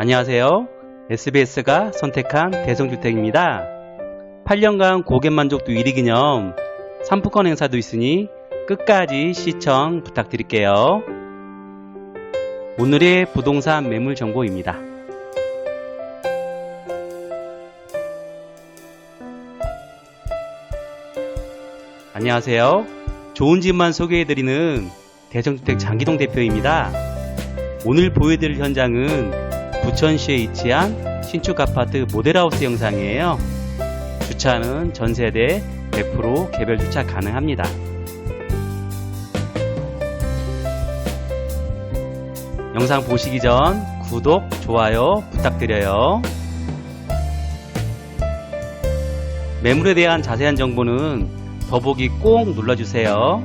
안녕하세요. SBS가 선택한 대성주택입니다. 8년간 고객 만족도 1위 기념 상품권 행사도 있으니 끝까지 시청 부탁드릴게요. 오늘의 부동산 매물 정보입니다. 안녕하세요. 좋은 집만 소개해드리는 대성주택 장기동 대표입니다. 오늘 보여드릴 현장은 부천시에 위치한 신축 아파트 모델하우스 영상이에요. 주차는 전 세대 100% 개별 주차 가능합니다. 영상 보시기 전 구독, 좋아요 부탁드려요. 매물에 대한 자세한 정보는 더보기 꼭 눌러주세요.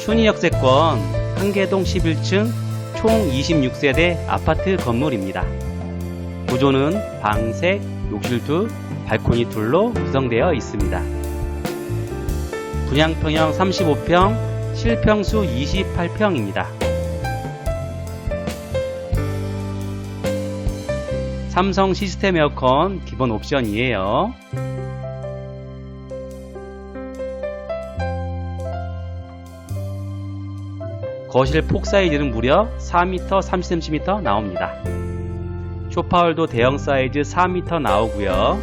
춘희역세권 한계동 11층 총 26세대 아파트 건물입니다. 구조는 방색, 욕실 둘, 발코니 둘로 구성되어 있습니다. 분양평형 35평, 실평수 28평입니다. 삼성 시스템 에어컨 기본 옵션이에요. 거실 폭 사이즈는 무려 4m 30cm 나옵니다. 쇼파월도 대형 사이즈 4m 나오고요.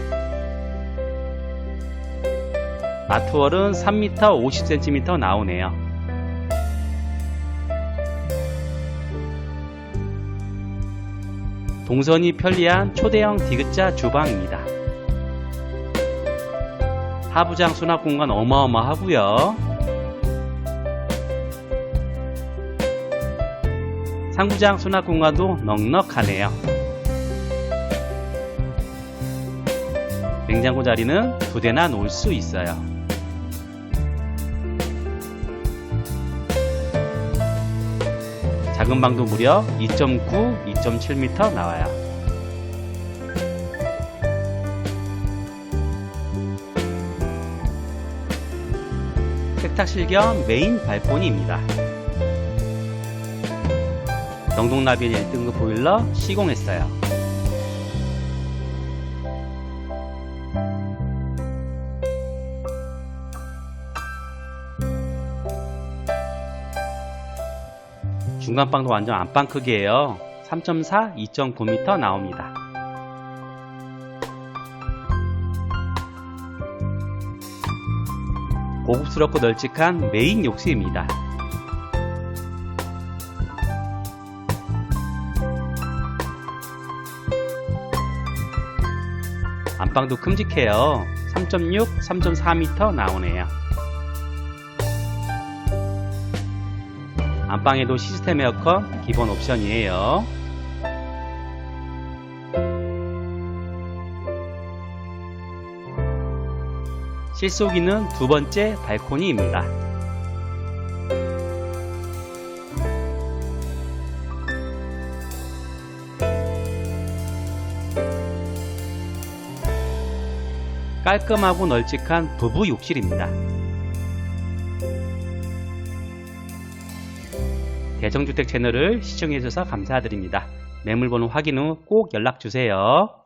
마트월은 3m 50cm 나오네요. 동선이 편리한 초대형 디귿자 주방입니다. 하부장 수납 공간 어마어마하고요. 상부장 수납 공간도 넉넉하네요. 냉장고 자리는 두 대나 놓을 수 있어요. 작은 방도 무려 2.9, 2.7m 나와요. 세탁실 겸 메인 발코니입니다. 영동라빈 1등급 보일러 시공했어요. 중간방도 완전 안방 크기예요. 3.4, 2.9m 나옵니다. 고급스럽고 널찍한 메인 욕실입니다. 안방도 큼직해요. 3.6, 3.4m 나오네요. 안방에도 시스템 에어컨 기본 옵션이에요. 실속이는 두 번째 발코니입니다. 깔끔하고 널찍한 부부 욕실입니다. 대성주택 채널을 시청해주셔서 감사드립니다. 매물번호 확인 후 꼭 연락주세요.